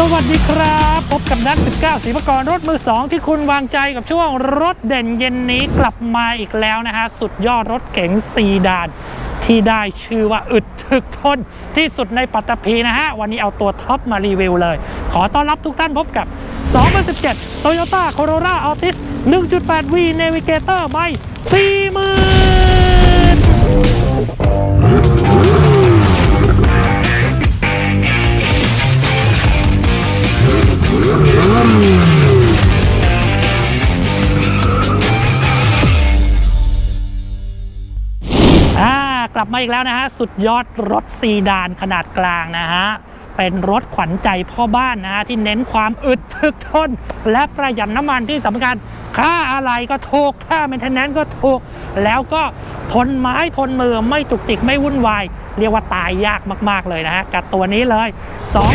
สวัสดีครับ พบกับนัก 19สีปกรรถมือ 2 ที่คุณวางใจกับช่วงรถเด่นเย็นนี้กลับมาอีกแล้วนะฮะ สุดยอดรถเก๋งซีดาน ที่ได้ชื่อว่าอึดถึกทนที่สุดในปัตตภีนะฮะ วันนี้เอาตัวท็อปมารีวิวเลย ขอต้อนรับทุกท่านพบกับ 2017 Toyota Corolla Altis 1.8V Navigator ไม่40,000 กลับมาอีกแล้วนะฮะ สุดยอดรถซีดานขนาดกลางนะฮะ เป็นรถขวัญใจพ่อบ้านนะฮะ ที่เน้นความอึดถึกทน และประหยัดน้ำมันที่สำคัญ ค่าอะไรก็ถูก ค่าเมนเทนแนนก็ถูก แล้วก็ทนไม้ทนมือไม่จุกจิกไม่วุ่นวาย เรียกว่าตายยากมาก ๆ เลยนะฮะ กับตัวนี้เลย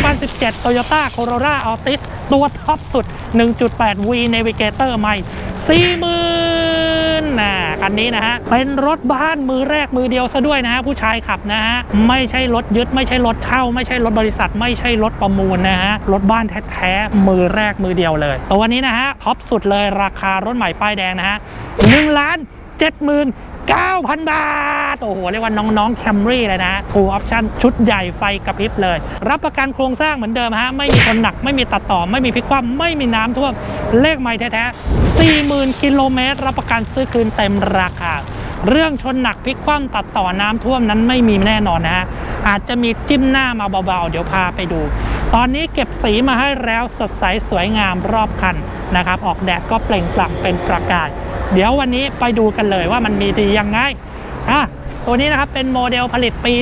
2017 Toyota Corolla Altis ตัวท็อปสุด 1.8V Navigator ใหม่ 40,000นะคันนี้นะฮะ เป็นรถบ้านมือแรกมือเดียวซะด้วยนะฮะ ผู้ชายขับนะฮะ ไม่ใช่รถยึด ไม่ใช่รถเช่า ไม่ใช่รถบริษัท ไม่ใช่รถประมูลนะฮะ รถบ้านแท้ๆ มือแรกมือเดียวเลย ตัวนี้นะฮะท็อปสุดเลยราคารถใหม่ป้ายแดงนะฮะ1ล้าน 79,000 บาท โอ้โห เรียกว่าน้องๆ Camry เลยนะ Full Option ชุดใหญ่ไฟกระพริบเลย รับประกันโครงสร้างเหมือนเดิมฮะ ไม่มีคนหนัก ไม่มีตัดต่อ ไม่มีพลิกคว่ำไม่มีน้ำท่วม เลขไม่แท้ๆ40,000 กิโลเมตร รับประกันซื้อคืนเต็มราคาเรื่องชนหนักพลิกคว่ำตัดต่อน้ำท่วมนั้นไม่มีแน่นอนนะฮะ อาจจะมีจิ้มหน้ามาเบาๆ เดี๋ยวพาไปดู ตอนนี้เก็บสีมาให้แล้วสดใสสวยงามรอบคันนะครับ ออกแดดก็เปล่งปลั่งเป็นประกาย เดี๋ยววันนี้ไปดูกันเลยว่ามันมีดียังไงอะตัวนี้นะครับเป็นโมเดลผลิตปี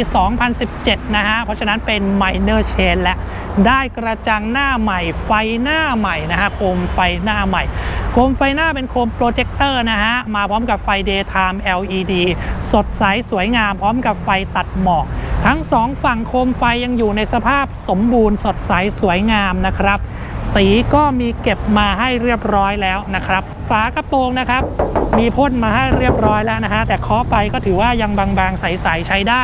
2017 นะฮะ เพราะฉะนั้นเป็น minor change และได้กระจังหน้าใหม่ไฟหน้าใหม่นะฮะ โคมไฟหน้าใหม่ โคมไฟหน้าเป็นโคมโปรเจคเตอร์นะฮะ มาพร้อมกับไฟ daytime LED สดใสสวยงามพร้อมกับไฟตัดหมอก ทั้งสองฝั่งโคมไฟยังอยู่ในสภาพสมบูรณ์สดใสสวยงามนะครับ สีก็มีเก็บมาให้เรียบร้อยแล้วนะครับ ฝากระโปรงนะครับ มีพ่นมาให้เรียบร้อยแล้วนะฮะแต่เคาะไปก็ถือว่ายังบางๆ ใสๆใช้ได้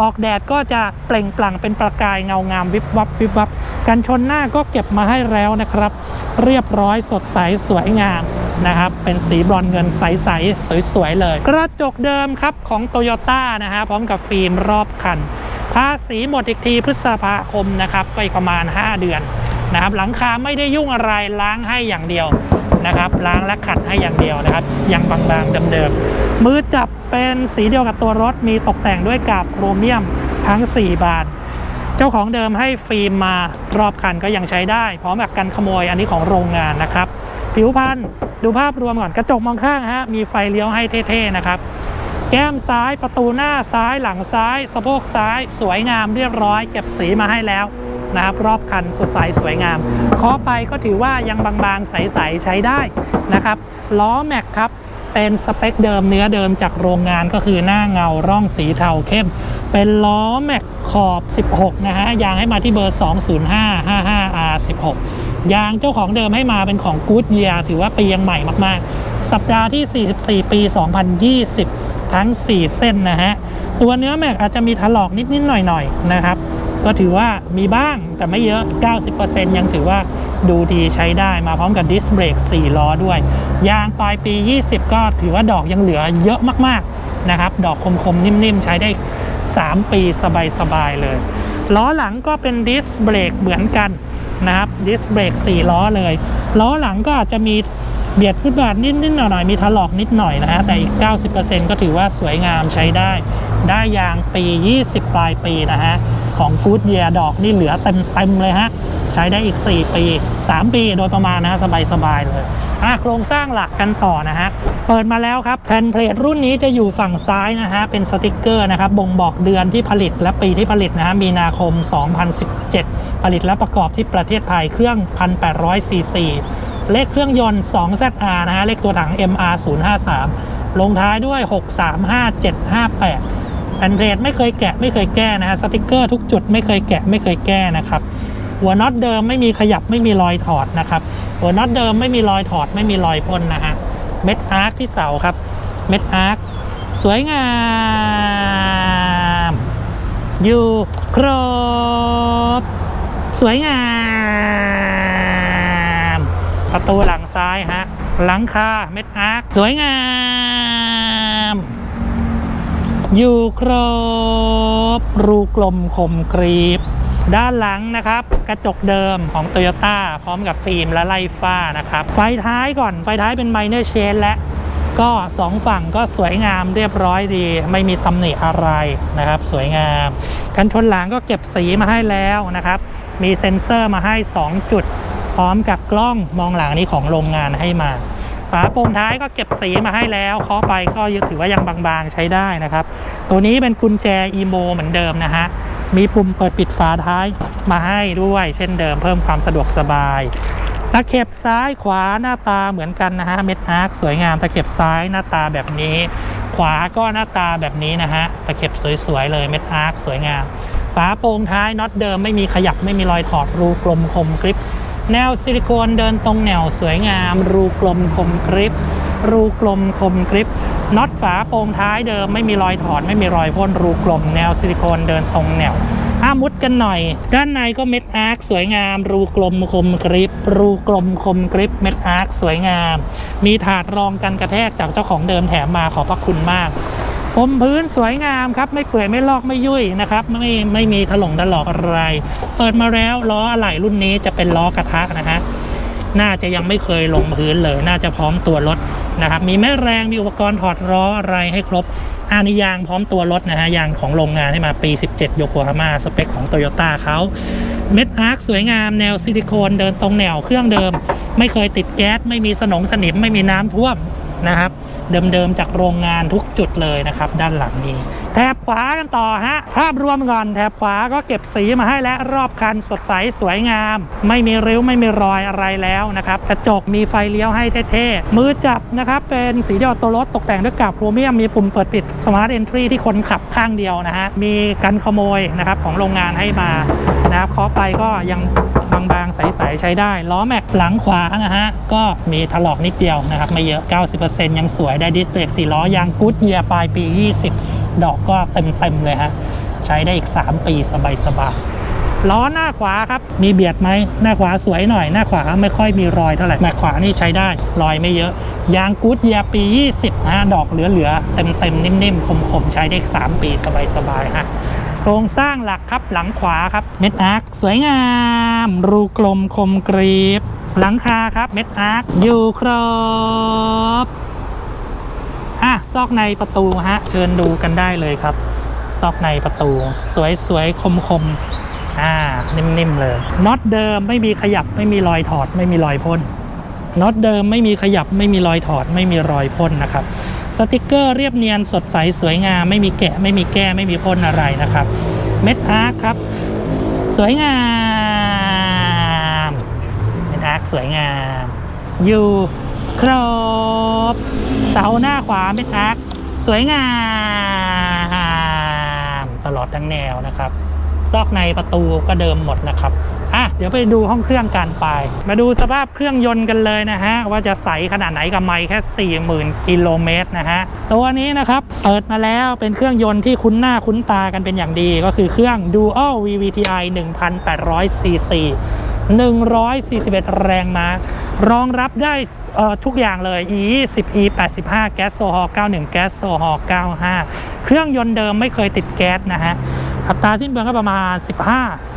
ออกแดดก็จะเปล่งปลั่งเป็นประกายเงางามวิบวับวิบวับกันชนหน้าก็เก็บมาให้แล้วนะครับ เรียบร้อยสดใสสวยงามนะครับ เป็นสีบรอนเงินใสๆสวยๆเลย กระจกเดิมครับของโตโยต้านะฮะพร้อมกับฟิล์มรอบคันภาษีหมดอีกทีพฤษภาคมนะครับก็อีกประมาณ 5 เดือน นะครับหลังคาไม่ได้ยุ่งอะไรล้างให้อย่างเดียวนะครับล้างและขัดให้อย่างเดียวนะครับยังบางๆเดิมๆมือจับเป็นสีเดียวกับตัวรถมีตกแต่งด้วยกาบโครเมียมทั้ง 4 บาน เจ้าของเดิมให้ฟิล์มมารอบคันก็ยังใช้ได้ พร้อมกับกันขโมยอันนี้ของโรงงานนะครับ ผิวพันธุ์ดูภาพรวมก่อนกระจกมองข้างฮะมีไฟเลี้ยวให้เท่ๆนะครับแก้มซ้ายประตูหน้าซ้ายหลังซ้าย สะโพกซ้าย สวยงามเรียบร้อย เก็บสีมาให้แล้ว นะครับรอบคันสดใสสวยงามเคาะไปก็ถือว่ายังบางๆใสๆใช้ได้นะครับล้อแม็กครับเป็นสเปคเดิมเนื้อเดิมจากโรงงานก็คือหน้าเงาร่องสีเทาเข้ม เป็นล้อแม็กขอบ 16 นะฮะยางให้มาที่เบอร์ 20555R16 ยางเจ้าของเดิมให้มาเป็นของ Good Year ถือว่าปียังใหม่มากๆ สัปดาห์ที่ 44 ปี 2020 ทั้ง 4 เส้นนะฮะ ตัวเนื้อแม็กอาจจะมีถลอกนิด ๆ หน่อย ๆ นะครับ ก็ถือว่ามีบ้างแต่ไม่เยอะ 90%ยังถือว่าดูดีใช้ได้มาพร้อมกับดิสเบรก4ล้อด้วย ยางปลายปี 20 ก็ถือว่าดอกยังเหลือเยอะมากๆนะครับ ดอกคมๆ นิ่มๆ ใช้ได้ 3 ปีสบายๆ เลย ล้อหลังก็เป็นดิสเบรกเหมือนกันนะครับดิสเบรก4ล้อเลย ล้อหลังก็อาจจะมีเบียดฟุตบาทนิดๆหน่อยๆมีถลอกนิดหน่อยนะฮะแต่อีก 90%ก็ถือว่าสวยงามใช้ได้ ได้ยางปี 20 ปลายปีนะฮะ ของกูดเยียดอกนี่เหลือเต็มเต็มเลยฮะ ใช้ได้อีก 4 ปี 3 ปีโดยประมาณนะฮะ สบายๆเลยอะโครงสร้างหลักกันต่อนะฮะ เปิดมาแล้วครับแผ่นเพลทรุ่นนี้จะอยู่ฝั่งซ้ายนะฮะ เป็นสติกเกอร์นะครับ บ่งบอกเดือนที่ผลิตและปีที่ผลิตนะฮะ มีนาคม 2017 ผลิตและประกอบที่ประเทศไทยเครื่อง 1,800ซีซีเลขเครื่องยนต์ 2ZR นะฮะ เลขตัวถัง MR 053 ลงท้ายด้วย 635758 แผ่นเพลทไม่เคยแกะไม่เคยแก้นะฮะสติกเกอร์ทุกจุดไม่เคยแกะไม่เคยแก้นะครับหัวน็อตเดิมไม่มีขยับไม่มีรอยถอดนะครับหัวน็อตเดิมไม่มีรอยถอดไม่มีรอยพ่นนะฮะเม็ดอาร์คที่เสาครับเม็ดอาร์คสวยงาม อยู่ครบ สวยงามามประตูหลังซ้ายฮะหลังคาเม็ดอาร์คสวยงาม อยู่ครบ รูกลมคมกรีบ ด้านหลังนะครับ กระจกเดิมของ Toyota พร้อมกับฟิล์มและไล่ฟ้านะครับ ไฟท้ายก่อน ไฟท้ายเป็นไมเนอร์เชนและก็สองฝั่งก็สวยงามเรียบร้อยดี ไม่มีตำหนิอะไรนะครับ สวยงามกันชนหลังก็เก็บสีมาให้แล้วนะครับ มีเซ็นเซอร์มาให้ 2 จุด พร้อมกับกล้องมองหลังนี้ของโรงงานให้มา ฝาปร่งท้ายก็เก็บสีมาให้แล้วเคาะไปก็ถือว่ายังบางๆใช้ได้นะครับ ตัวนี้เป็นกุญแจอีโมเหมือนเดิมนะฮะมีปุ่มเปิดปิดฝาท้ายมาให้ด้วย เช่นเดิมเพิ่มความสะดวกสบายตะเข็บซ้ายขวาหน้าตาเหมือนกันนะฮะเม็ดอาร์คสวยงามตะเข็บซ้ายหน้าตาแบบนี้ ขวาก็หน้าตาแบบนี้นะฮะตะเข็บสวยๆเลยเม็ดอาร์คสวยงามฝาโปร่งท้ายน็อตเดิมไม่มีขยับไม่มีรอยถอดรูกลมคมกริป แนวซิลิโคนเดินตรงแนวสวยงาม รูกลมคมกริปรูกลมคมกริปน็อตฝาโปร่งท้ายเดิมไม่มีรอยถอดไม่มีรอยพ่นรูกลม แนวซิลิโคนเดินตรงแนวอามุดกันหน่อย ด้านในก็เม็ดอาร์คสวยงาม รูกลมคมกริปรูกลมคมกริปเม็ดอาร์คสวยงาม มีถาดรองกันกระแทกจากเจ้าของเดิมแถมมาขอบพระคุณมาก มพื้นสวยงามครับ ไม่เปื่อยไม่ลอกไม่ยุ่ยนะครับ ไม่ไม่มีถลงถลอกอะไร เปิดมาแล้วล้ออะไหล่รุ่นนี้จะเป็นล้อกระทะนะฮะน่าจะยังไม่เคยลงพื้นเลย น่าจะพร้อมตัวรถนะครับ มีแม่แรงมีอุปกรณ์ถอดล้ออะไรให้ครบอานิยางพร้อมตัวรถนะฮะยางของโรงงานให้มาปี 17 โยโกฮาม่าสเปคของโตโยต้าเขาเม็ดอาร์คสวยงามแนวซิลิโคนเดินตรงแนวเครื่องเดิม ไม่เคยติดแก๊สไม่มีสนงสนิมไม่มีน้ำท่วม นะครับ เดิมๆจากโรงงานทุกจุดเลยนะครับ ด้านหลังนี้แถบขวากันต่อฮะภาพรวมก่อนแถบขวาก็เก็บสีมาให้และรอบคันสดใสสวยงาม ไม่มีริ้วไม่มีรอยอะไรแล้วนะครับกระจกมีไฟเลี้ยวให้เท่ๆ มือจับนะครับเป็นสีเดียวตัวรถตกแต่งด้วยกาบโครเมียมมีปุ่มเปิดปิด Smart Entry ที่คนขับข้างเดียวนะฮะมีกันขโมยนะครับของโรงงานให้มานะครับเคาะไปก็ยังบางๆ ใส ๆ ใช้ได้ ล้อแม็กหลังขวานะฮะ ก็มีถลอกนิดเดียวนะครับ ไม่เยอะ 90%ยังสวยได้ดิสเบรก4ล้อยางกู๊ดเยียปลายปี 20 ดอกก็เต็มๆเลยฮะ ใช้ได้อีก 3 ปีสบายๆล้อหน้าขวาครับ มีเบียดไหมหน้าขวาสวยหน่อย หน้าขวาไม่ค่อยมีรอยเท่าไหร่หน้าขวานี่ใช้ได้ รอยไม่เยอะ ยางกู๊ดเยียปี 20ฮะดอกเหลือๆ เต็มๆ นิ่มๆ คมๆ ใช้ได้อีก 3 ปีสบายๆฮะโครงสร้างหลักครับหลังขวาครับ เม็ดอาร์คสวยงาม รูกลมคมกรีบ หลังคาครับเม็ดอาร์คอยู่ครบ อะซอกในประตูฮะ เชิญดูกันได้เลยครับ ซอกในประตู สวยๆคมๆอ่านิ่มๆเลยน็อตเดิมไม่มีขยับไม่มีรอยถอด ไม่มีรอยพ่นน็อตเดิมไม่มีขยับไม่มีรอยถอด ไม่มีรอยพ่นนะครับสติกเกอร์เรียบเนียนสดใสสวยงามไม่มีแกะไม่มีแก้ไม่มีพ่นอะไรนะครับ เม็ดอาร์คครับ สวยงาม เม็ดอาร์คสวยงามอยู่ ครบเสาหน้าขวาเม็ดอาร์คสวยงามตลอดทั้งแนวนะครับ ซอกในประตูก็เดิมหมดนะครับอะเดี๋ยวไปดูห้องเครื่องกันไป มาดูสภาพเครื่องยนต์กันเลยนะฮะ ว่าจะใสขนาดไหนกับไมค์แค่ 40,000 กิโลเมตรนะฮะ ตัวนี้นะครับ เปิดมาแล้วเป็นเครื่องยนต์ที่คุ้นหน้าคุ้นตากันเป็นอย่างดี ก็คือเครื่อง Dual VVTi 1,800 cc 141 แรงม้ารองรับได้ ทุกอย่างเลย e 20 e 85 แก๊สโซฮอล์91 แก๊สโซฮอล์95 เครื่องยนต์เดิมไม่เคยติดแก๊สนะฮะ อัตราสิ้นเปลืองก็ประมาณ 15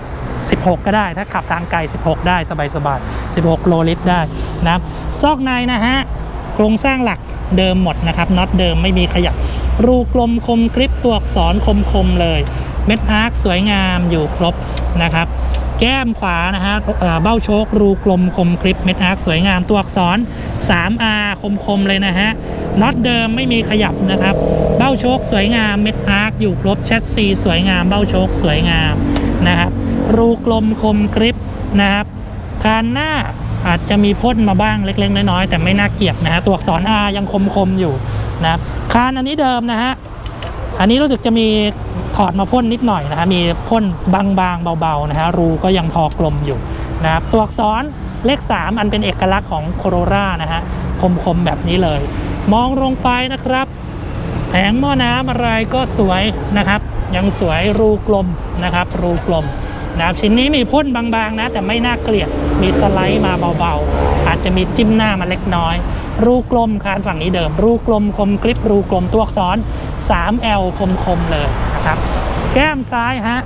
16 ก็ได้ ถ้าขับทางไกล 16 ได้สบายๆ 16 โลลิตรได้นะครับซอกในนะฮะ โครงสร้างหลักเดิมหมดนะครับน็อตเดิมไม่มีขยับ รูกลมคมกริปตัวอักษรคมๆเลย เม็ดอาร์คสวยงามอยู่ครบนะครับ แก้มขวานะฮะเบ้าโชครูกลมคมกริปเม็ดอาร์คสวยงามตัวอักษร 3R คมๆเลยนะฮะน็อตเดิมไม่มีขยับนะครับ เบ้าโชคสวยงามเม็ดอาร์คอยู่ครบแชสซีสวยงามเบ้าโชคสวยงามนะครับรูกลมคมกริปนะครับคานหน้าอาจจะมีพ่นมาบ้างเล็ก ๆ น้อยๆแต่ไม่น่าเกียดนะฮะตัวอักษร R ยังคมๆอยู่นะครับคานอันนี้เดิมนะฮะอันนี้รู้สึกจะมี อดมาพ่นนิดหน่อยนะฮะมีพ่นบางๆเบาๆนะฮะรูก็ยังพอกลมอยู่นะครับตัวอักษรเลข 3 อันเป็นเอกลักษณ์ของโคโรรานะฮะคมๆแบบนี้เลย มองลงไปนะครับ แผงหม้อน้ำอะไรก็สวยนะครับ ยังสวยรูกลมนะครับ รูกลมนะครับชิ้นนี้มีพ่นบางๆนะ แต่ไม่น่าเกลียดมีสไลด์มาเบาๆ อาจจะมีจิ้มหน้ามาเล็กน้อย รูกลมคานฝั่งนี้เดิม รูกลมคมกริบรูกลมตัวอักษร 3L คมๆเลย ครับ แก้มซ้ายฮะ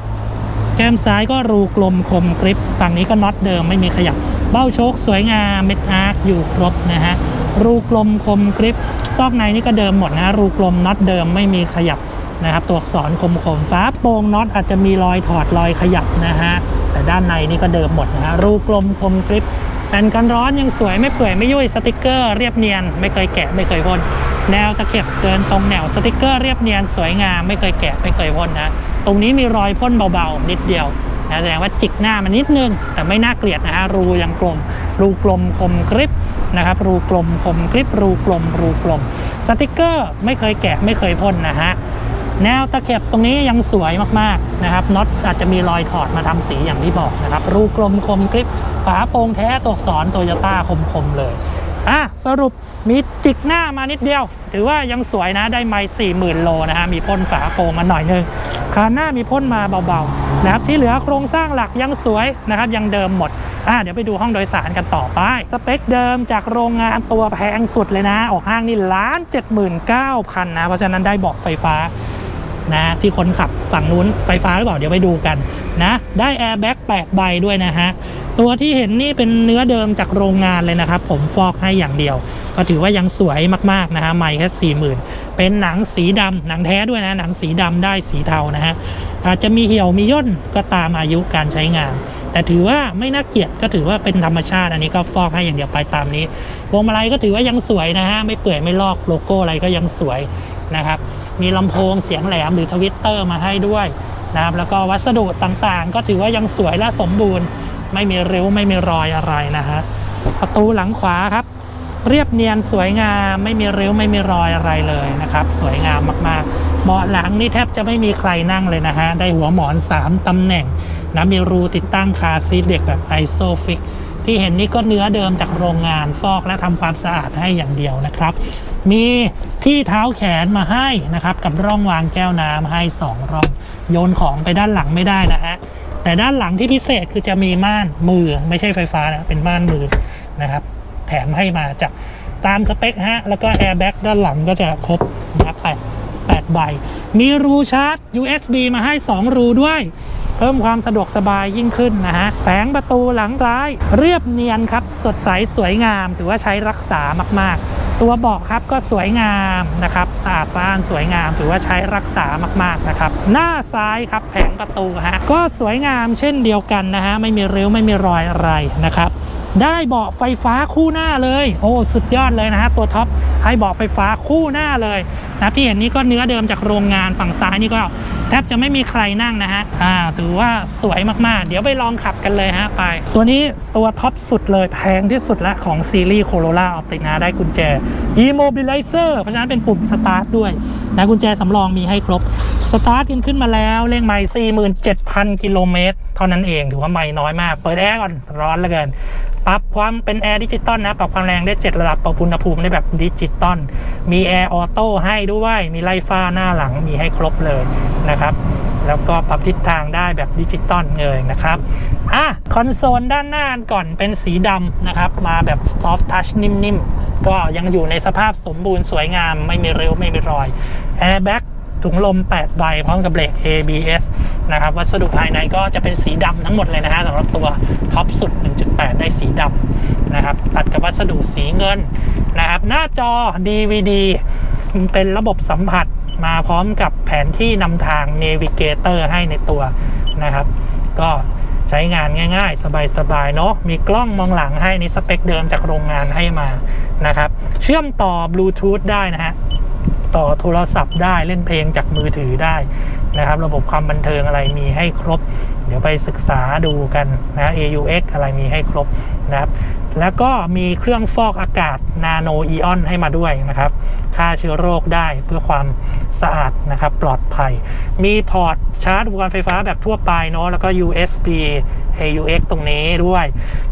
แก้มซ้ายก็รูกลมคมกริบฝั่งนี้ก็น็อตเดิมไม่มีขยับ เบ้าโชคสวยงามเม็ดอาร์คอยู่ครบนะฮะ รูกลมคมกริบซอกในนี่ก็เดิมหมดนะ รูกลมน็อตเดิมไม่มีขยับนะครับ ตัวอักษรคมคมฟ้าโปร่งน็อตอาจจะมีรอยถอดรอยขยับนะฮะ แต่ด้านในนี่ก็เดิมหมดนะฮะ รูกลมคมกริบแผ่นกันร้อนยังสวยไม่เปื่อยไม่ยุ่ยสติกเกอร์เรียบเนียน ไม่เคยแกะไม่เคยพ่น แนวตะเข็บเกินตรงแนวสติกเกอร์เรียบเนียนสวยงามไม่เคยแกะไม่เคยพ่นนะ ตรงนี้มีรอยพ่นเบาๆ นิดเดียวนะแสดงว่าจิกหน้ามันนิดนึง แต่ไม่น่าเกลียดนะฮะรูยังกลม รูกลมคมกริบนะครับรูกลมคมกริบรูกลม รูกลมสติกเกอร์ไม่เคยแกะไม่เคยพ่นนะฮะแนวตะเข็บตรงนี้ยังสวยมากๆนะครับน็อตอาจจะมีรอยถอดมาทำสีอย่างที่บอกนะครับ รูกลมคมกริบฝาโปร่งแท้ตัวอักษรโตโยต้าคมๆเลย อะสรุปมีจิกหน้ามานิดเดียว ถือว่ายังสวยนะได้ไมล์สี่หมื่นโลนะฮะมีพ่นฝาโปรงมาหน่อยนึงคานหน้ามีพ่นมาเบาๆนะครับที่เหลือโครงสร้างหลักยังสวยนะครับยังเดิมหมดอะเดี๋ยวไปดูห้องโดยสารกันต่อไป สเปคเดิมจากโรงงานตัวแพงสุดเลยนะ ออกห้างนี่ล้านเจ็ดหมื่นเก้าพันนะเพราะฉะนั้นได้เบาะไฟฟ้า นะที่คนขับฝั่งนู้นไฟฟ้าหรือเปล่าเดี๋ยวไปดูกันนะได้แอร์แบ็ก8ใบด้วยนะฮะตัวที่เห็นนี่เป็นเนื้อเดิมจากโรงงานเลยนะครับ ผมฟอกให้อย่างเดียว ก็ถือว่ายังสวยมากๆนะฮะไม่แค่สี่หมื่นเป็นหนังสีดำหนังแท้ด้วยนะ หนังสีดำได้สีเทานะฮะอาจจะมีเหี่ยวมีย่นก็ตามอายุการใช้งาน แต่ถือว่าไม่น่าเกลียดก็ถือว่าเป็นธรรมชาติอันนี้ก็ฟอกให้อย่างเดียวไปตามนี้พวงมาลัยก็ถือว่ายังสวยนะฮะไม่เปื่อยไม่ลอกโลโก้อะไรก็ยังสวยนะครับ มีลำโพงเสียงแหลมหรือทวิตเตอร์มาให้ด้วยนะครับแล้วก็วัสดุต่างๆ ก็ถือว่ายังสวยและสมบูรณ์ ไม่มีริ้วไม่มีรอยอะไรนะฮะประตูหลังขวาครับ เรียบเนียนสวยงามไม่มีริ้วไม่มีรอยอะไรเลยนะครับ สวยงามมากๆเบาะหลังนี่แทบจะไม่มีใครนั่งเลยนะฮะได้หัวหมอน 3ตำแหน่งนะมีรูติดตั้งคาซีเด็กแบบไอโซฟิก ที่เห็นนี่ก็เนื้อเดิมจากโรงงานฟอกและทำความสะอาดให้อย่างเดียวนะครับ มีที่เท้าแขนมาให้นะครับกับร่องวางแก้วน้ำให้2ร่องโยนของไปด้านหลังไม่ได้นะฮะแต่ด้านหลังที่พิเศษคือจะมีม่านมือไม่ใช่ไฟฟ้านะเป็นม่านมือนะครับ แถมให้มาจากตามสเปคฮะแล้วก็แอร์แบ็กด้านหลังก็จะครบนะครับแปดแปดใบ มีรูชาร์จ USB มาให้ 2 รูด้วย เพิ่มความสะดวกสบายยิ่งขึ้นนะฮะแผงประตูหลังซ้าย เรียบเนียนครับ สดใสสวยงาม ถือว่าใช้รักษามาก ๆ ตัวเบาะครับก็สวยงามนะครับสะอาดสะอ้านสวยงาม ถือว่าใช้รักษามาก ๆ นะครับ หน้าซ้ายครับแผงประตูฮะก็สวยงามเช่นเดียวกันนะฮะไม่มีริ้วไม่มีรอยอะไรนะครับได้เบาะไฟฟ้าคู่หน้าเลย โอ้สุดยอดเลยนะฮะตัวท็อปให้เบาะไฟฟ้าคู่หน้าเลยนะที่เห็นนี่ก็เนื้อเดิมจากโรงงานฝั่งซ้ายนี่ก็ แทบจะไม่มีใครนั่งนะฮะอ่าถือว่าสวยมากๆ เดี๋ยวไปลองขับกันเลยฮะไป ตัวนี้ตัวท็อปสุดเลยแพงที่สุดละของซีรีส์ Corolla Altima ได้กุญแจ Immobilizer เพราะฉะนั้นเป็นปุ่มสตาร์ทด้วยนะกุญแจสำรองมีให้ครบสตาร์ทกันขึ้นมาแล้วเลขไมล์47,000 กิโลเมตร เท่านั้นเองถือว่าไม่น้อยมาก เปิดแอร์ก่อนร้อนเหลือเกิน ปรับความเป็นแอร์ดิจิตอลนะ ปรับความแรงได้ 7 ระดับ ปรับอุณหภูมิได้แบบดิจิตอล มีแอร์ออโต้ให้ด้วย มีไล่ฟ้าหน้าหลัง มีให้ครบเลยนะครับ แล้วก็ปรับทิศทางได้แบบดิจิตอลเลยนะครับ อะ คอนโซลด้านหน้าก่อนเป็นสีดำนะครับ มาแบบซอฟทัชนิ่มๆ ก็ยังอยู่ในสภาพสมบูรณ์สวยงาม ไม่มีริ้วไม่มีรอย แอร์แบ็ก ถุงลม 8 ใบพร้อมกับเบรก ABS นะครับ วัสดุภายในก็จะเป็นสีดำทั้งหมดเลยนะฮะสำหรับตัวท็อปสุด 1.8 ได้สีดำนะครับ ตัดกับวัสดุสีเงินนะครับ หน้าจอ DVD เป็นระบบสัมผัสมาพร้อมกับแผนที่นำทาง Navigator ให้ในตัวนะครับ ก็ใช้งานง่าย ๆ สบายๆเนาะมีกล้องมองหลังให้ในสเปคเดิมจากโรงงานให้มานะครับ เชื่อมต่อบลูทูธได้นะฮะ ต่อโทรศัพท์ได้เล่นเพลงจากมือถือได้นะครับ ระบบความบันเทิงอะไรมีให้ครบ เดี๋ยวไปศึกษาดูกันนะ AUX อะไรมีให้ครบนะครับ แล้วก็มีเครื่องฟอกอากาศนาโนอีออนให้มาด้วยนะครับฆ่าเชื้อโรคได้เพื่อความสะอาดนะครับ ปลอดภัย มีพอร์ตชาร์จอุปกรณ์ไฟฟ้าแบบทั่วไปเนาะแล้วก็ USB AUX ตรงนี้ด้วย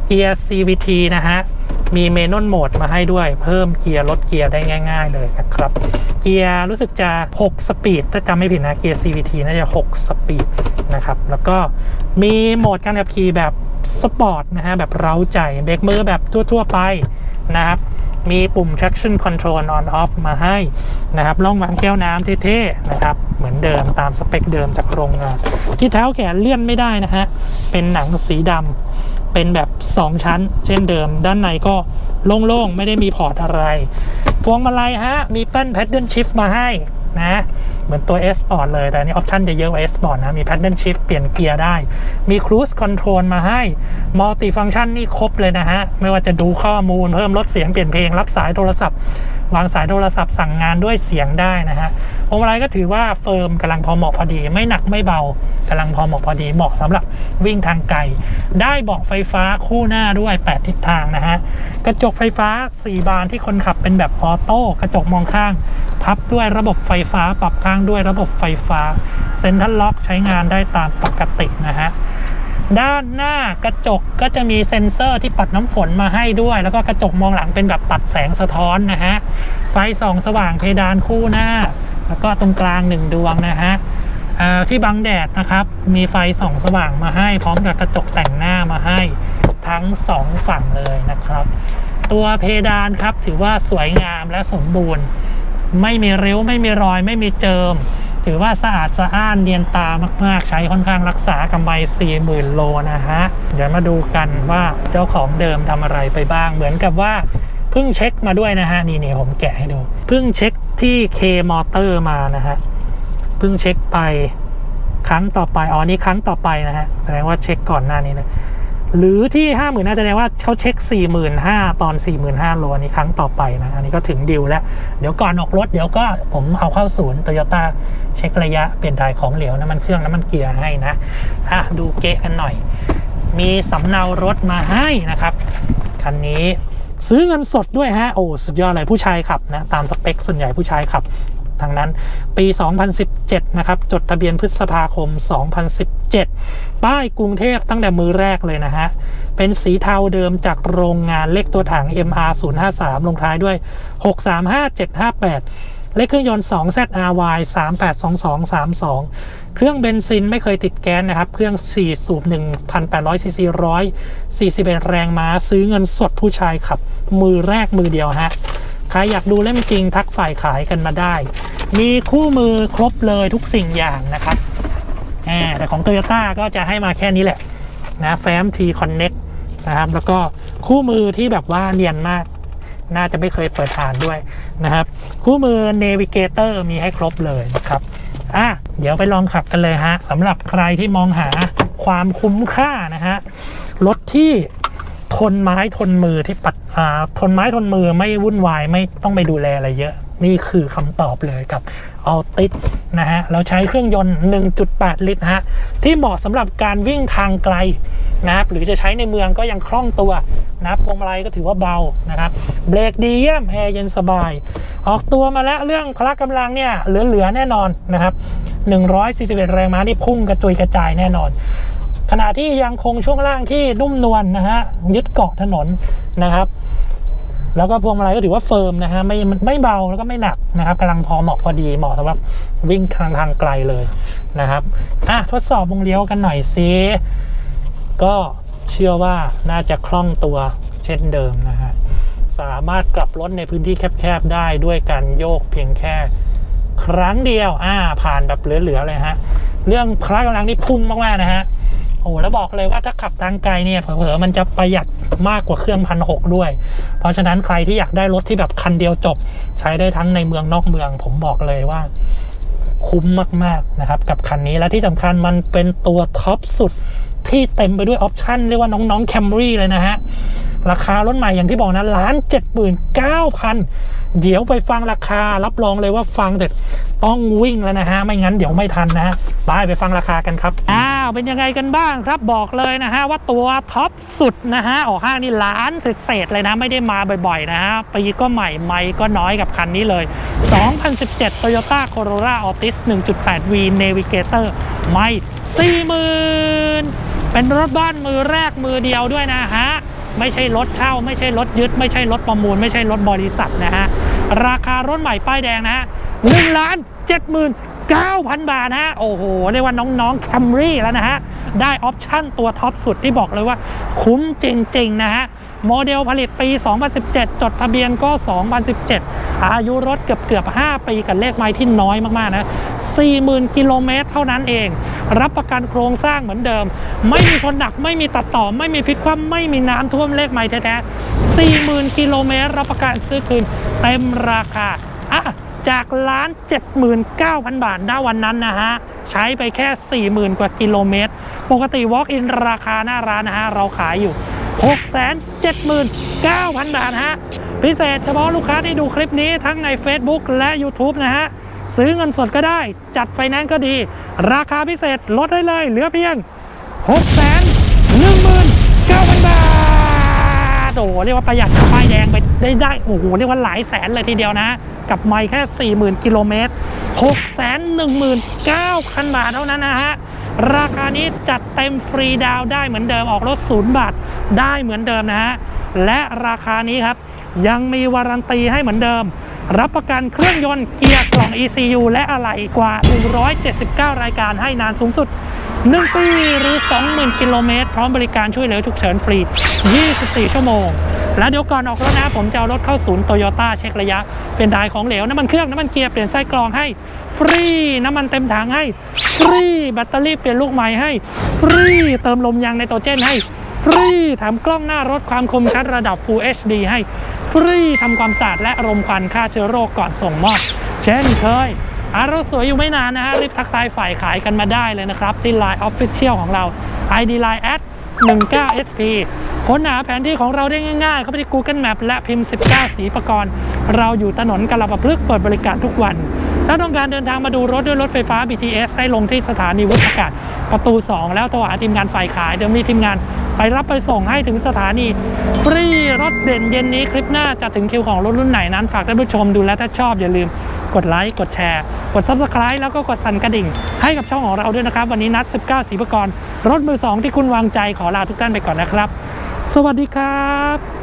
เกียร์ CVT นะฮะ มีเมน u นโหมดมาให้ด้วย เพิ่มเกียร์ลดเกียร์ได้ง่าย ๆ เลยนะครับ เกียร์รู้สึกจะ 6 สปีด ถ้าจำไม่ผิดนะ เกียร์ CVT น่าจะ 6 สปีดนะครับ แล้วก็มีโหมดการขับขี่แบบสปอร์ตนะฮะ แบบเร้าใจเบรกมือแบบทั่ว ๆ ไปนะครับ มีปุ่ม traction control on off มาให้นะครับร่องวางแก้วน้ำเท่ๆนะครับ เหมือนเดิมตามสเปคเดิมจากโรงงานที่เท้าแขนเลื่อนไม่ได้นะฮะ เป็นหนังสีดำ เป็นแบบ 2 ชั้น เช่นเดิม ด้านในก็โล่งๆ ไม่ได้มีพอร์ตอะไร พวงมาลัยฮะ มีแป้น paddle shift มาให้นะ เหมือนตัว S Sport เลย แต่อันนี้ออปชันจะเยอะกว่า S Sport นะ มี paddle shift เปลี่ยนเกียร์ได้ มี cruise control มาให้ multi function นี่ครบเลยนะฮะ ไม่ว่าจะดูข้อมูลเพิ่มลดเสียงเปลี่ยนเพลงรับสายโทรศัพท์ วางสายโทรศัพท์สั่งงานด้วยเสียงได้นะฮะพวงมาลัยก็ถือว่าเฟิร์มกำลังพอเหมาะพอดี ไม่หนักไม่เบากำลังพอเหมาะพอดีเหมาะสำหรับวิ่งทางไกลได้เบาะไฟฟ้าคู่หน้าด้วย 8 ทิศทางนะฮะกระจกไฟฟ้า 4 บานที่คนขับเป็นแบบออโต้กระจกมองข้างพับด้วยระบบไฟฟ้าปรับข้างด้วยระบบไฟฟ้าเซ็นทรัลล็อกใช้งานได้ตามปกตินะฮะ ด้านหน้ากระจกก็จะมีเซ็นเซอร์ที่ปัดน้ำฝนมาให้ด้วย แล้วก็กระจกมองหลังเป็นแบบตัดแสงสะท้อนนะฮะ ไฟส่องสว่างเพดานคู่หน้า แล้วก็ตรงกลางหนึ่งดวงนะฮะที่บังแดดนะครับ มีไฟส่องสว่างมาให้ พร้อมกับกระจกแต่งหน้ามาให้ทั้งสองฝั่งเลยนะครับ ตัวเพดานครับถือว่าสวยงามและสมบูรณ์ ไม่มีริ้วไม่มีรอยไม่มีเจิม ถือว่าสะอาดสะอ้านเนียนตามาก ๆ ใช้ค่อนข้างรักษากำไร40,000 โลนะฮะ เดี๋ยวมาดูกันว่าเจ้าของเดิมทำอะไรไปบ้าง เหมือนกับว่าเพิ่งเช็คมาด้วยนะฮะ นี่นี่ผมแกะให้ดูเพิ่งเช็คที่ K Motor มานะฮะเพิ่งเช็คไปครั้งต่อไป อ๋อนี่ครั้งต่อไปนะฮะ แสดงว่าเช็คก่อนหน้านี้นะ หรือที่ 5 0,000น่าจะแสดงว่าเขาเช็ค 45,000 ตอน 45,000โลอันนี้ครั้งต่อไปนะ อันนี้ก็ถึงดิวแล้ว เดี๋ยวก่อนออกรถเดี๋ยวก็ผมเอาเข้าศูนย์โตโยต้าเช็คระยะเปลี่ยนถ่ายของเหลวน้ำมันเครื่องน้ำมันเกียร์ให้นะอะดูเกะกันหน่อย มีสำเนารถมาให้นะครับคันนี้ซื้อเงินสดด้วยฮะโอ้สุดยอดเลยผู้ชายขับนะตามสเปคส่วนใหญ่ผู้ชายขับ ทางนั้น ปี 2017 นะครับ จดทะเบียนพฤษภาคม 2017 ป้ายกรุงเทพตั้งแต่มือแรกเลยนะฮะ เป็นสีเทาเดิมจากโรงงานเลขตัวถัง MR 053 ลงท้ายด้วย 635758เลขเครื่องยนต์ 2ZRY 382232 เครื่องเบนซินไม่เคยติดแก๊สนะครับ เครื่อง 4 สูบ 1,800 ซีซี141 แรงม้า ซื้อเงินสดผู้ชายขับ มือแรกมือเดียวฮะ ครอยากดูเล่มจริงทักฝ่ายขายกันมาได้ มีคู่มือครบเลยทุกสิ่งอย่างนะครับแต่ของ Toyota ก็จะให้มาแค่นี้แหละนะแฟ้ม T Connect นะครับ แล้วก็คู่มือที่แบบว่าเนียนมาก น่าจะไม่เคยเปิดอ่านด้วยนะครับ คู่มือ Navigator มีให้ครบเลยนะครับอะเดี๋ยวไปลองขับกันเลยฮะสำหรับใครที่มองหาความคุ้มค่านะฮะรถที่ ทนไม้ทนมือที่ปัดอ่าทนไม้ทนมือไม่วุ่นวายไม่ต้องไปดูแลอะไรเยอะ นี่คือคำตอบเลยกับ Altis นะฮะเราใช้เครื่องยนต์ 1.8 ลิตรฮะที่เหมาะสำหรับการวิ่งทางไกลนะครับหรือจะใช้ในเมืองก็ยังคล่องตัวนะครับพวงมาลัยก็ถือว่าเบานะครับเบรกดีเยี่ยมแอร์เย็นสบาย ออกตัวมาแล้วเรื่องพละกำลังเนี่ยเหลือๆแน่นอนนะครับ141 แรงม้านี่พุ่งกระจุยกระจายแน่นอน ขณะที่ยังคงช่วงล่างที่นุ่มนวลนะฮะยึดเกาะถนนนะครับ แล้วก็พวงมาลัยก็ถือว่าเฟิร์มนะฮะไม่ไม่เบาแล้วก็ไม่หนักนะครับกำลังพอเหมาะพอดีเหมาะสำหรับวิ่งทางทางไกลเลยนะครับอะทดสอบวงเลี้ยวกันหน่อยสิก็เชื่อว่าน่าจะคล่องตัวเช่นเดิมนะฮะสามารถกลับรถในพื้นที่แคบๆได้ด้วยการโยกเพียงแค่ครั้งเดียวอ่าผ่านแบบเหลือๆเลยฮะเรื่องพละกำลังนี่พุ่งมากๆนะฮะ โอ้โหแล้วบอกเลยว่าถ้าขับทางไกลเนี่ยเผลอๆมันจะประหยัดมากกว่าเครื่องพันหกด้วย เพราะฉะนั้นใครที่อยากได้รถที่แบบคันเดียวจบ ใช้ได้ทั้งในเมืองนอกเมือง ผมบอกเลยว่าคุ้มมากๆนะครับ กับคันนี้และที่สำคัญมันเป็นตัวท็อปสุดที่เต็มไปด้วยออปชั่นเรียกว่าน้องๆแคมรี่เลยนะฮะ ราคารถใหม่อย่างที่บอกนะล้านเจ็ดหมื่นเก้าพันเดี๋ยวไปฟังราคารับรองเลยว่าฟังเสร็จต้องวิ่งแล้วนะฮะ ไม่งั้นเดี๋ยวไม่ทันนะฮะไปไปฟังราคากันครับ อ้าวเป็นยังไงกันบ้างครับบอกเลยนะฮะ ว่าตัวท็อปสุดนะฮะ ออกห้างนี่ล้านเศษเลยนะ ไม่ได้มาบ่อยๆนะฮะ ปีก็ใหม่ไม่ก็น้อยกับคันนี้เลย 2017 Toyota Corolla Altis 1.8V Navigator ไม่ 40,000 เป็นรถบ้านมือแรกมือเดียวด้วยนะฮะ ไม่ใช่รถเช่า ไม่ใช่รถยึด ไม่ใช่รถประมูล ไม่ใช่รถบริษัทนะฮะ ราคารถใหม่ป้ายแดงนะฮะหนึ่งล้านเจ็ดหมื่นเก้าพันบาทนะฮะ โอ้โห เรียกว่าน้องๆ Camry แล้วนะฮะ ได้ออปชั่นตัวท็อปสุดที่บอกเลยว่าคุ้มจริง ๆ นะฮะ โมเดลผลิตปี 2017 จดทะเบียนก็ 2017 อายุรถเกือบเกือบ 5 ปีกับเลขไม้ที่น้อยมาก ๆ นะ 40,000 กิโลเมตรเท่านั้นเอง รับประกันโครงสร้างเหมือนเดิม ไม่มีชนหนัก ไม่มีตัดต่อ ไม่มีพลิกคว่ำไม่มีน้ำท่วมเลขไม้แท้ๆ40,000 กิโลเมตร รับประกันซื้อคืนเต็มราคาอะจากล้าน 79,000 บาทณวันนั้นนะฮะ ใช้ไปแค่ 40,000 กว่ากิโลเมตร ปกติ Walk-in ราคาหน้าร้านนะฮะ เราขายอยู่ 679,000 บาทฮะ พิเศษเฉพาะลูกค้าที่ดูคลิปนี้ทั้งใน Facebook และ YouTube นะฮะ ซื้อเงินสดก็ได้ จัดไฟแนนซ์ก็ดี ราคาพิเศษลดได้เลย เหลือเพียง 619,000 บาท โอ้โห เรียกว่าประหยัดกับป้ายแดงไปได้ได้ โอ้โห เรียกว่าหลายแสนเลยทีเดียวนะ กับไม่แค่ 40,000 กิโลเมตร 619,000 บาทเท่านั้นนะฮะ ราคานี้จัดเต็มฟรีดาวได้เหมือนเดิมออกรถศูนย์บาทได้เหมือนเดิมนะฮะและราคานี้ครับ ยังมีวารันตีให้เหมือนเดิม รับประกันเครื่องยนต์เกียร์กล่อง ECU และอะไหล่กว่า 179 รายการให้นานสูงสุด 1 ปีหรือ 20,000 กิโลเมตร พร้อมบริการช่วยเหลือฉุกเฉินฟรี 24 ชั่วโมง แล้วเดี๋ยวก่อนออกรถนะ ผมจะเอารถเข้าศูนย์โตโยต้าเช็คระยะ เป็นดายของเหลว น้ำมันเครื่อง น้ำมันเกียร์ เปลี่ยนไส้กรองให้ ฟรี น้ำมันเต็มถังให้ ฟรี แบตเตอรี่เปลี่ยนลูกใหม่ให้ ฟรี เติมลมยางไนโตรเจนให้ฟรีแถมกล้องหน้ารถความคมชัดระดับ Full HD ให้ ฟรีทำความสะอาดและรมควันฆ่าเชื้อโรคก่อนส่งมอบ เช่นเคย อารถสวยอยู่ไม่นานนะฮะรีบทักทายฝ่ายขายกันมาได้เลยนะครับ ที่ Line Official ของเรา ID Line at 19SP ค้นหาแผนที่ของเราได้ง่ายๆ เข้าไปที่ Google Map และพิมพ์ 19 สีประกรณ์ เราอยู่ถนนกาลปะพฤกษ์เปิดบริการทุกวัน ถ้าต้องการเดินทางมาดูรถด้วยรถไฟฟ้า BTS ให้ลงที่สถานีวุฒิอากาศประตู 2 แล้วโทรหาทีมงานฝ่ายขายเดี๋ยวมีทีมงาน ไปรับไปส่งให้ถึงสถานี ฟรีรถเด่นเย็นนี้คลิปหน้าจะถึงคิวของรถรุ่นไหนนั้น ฝากท่านผู้ชมดูและถ้าชอบอย่าลืมกดไลค์ กดแชร์ กด Subscribe แล้วก็กดสั่นกระดิ่ง ให้กับช่องของเราด้วยนะครับ วันนี้นัด 19สีประกรณ์รถมือ 2 ที่คุณวางใจขอลาทุกท่านไปก่อนนะครับ สวัสดีครับ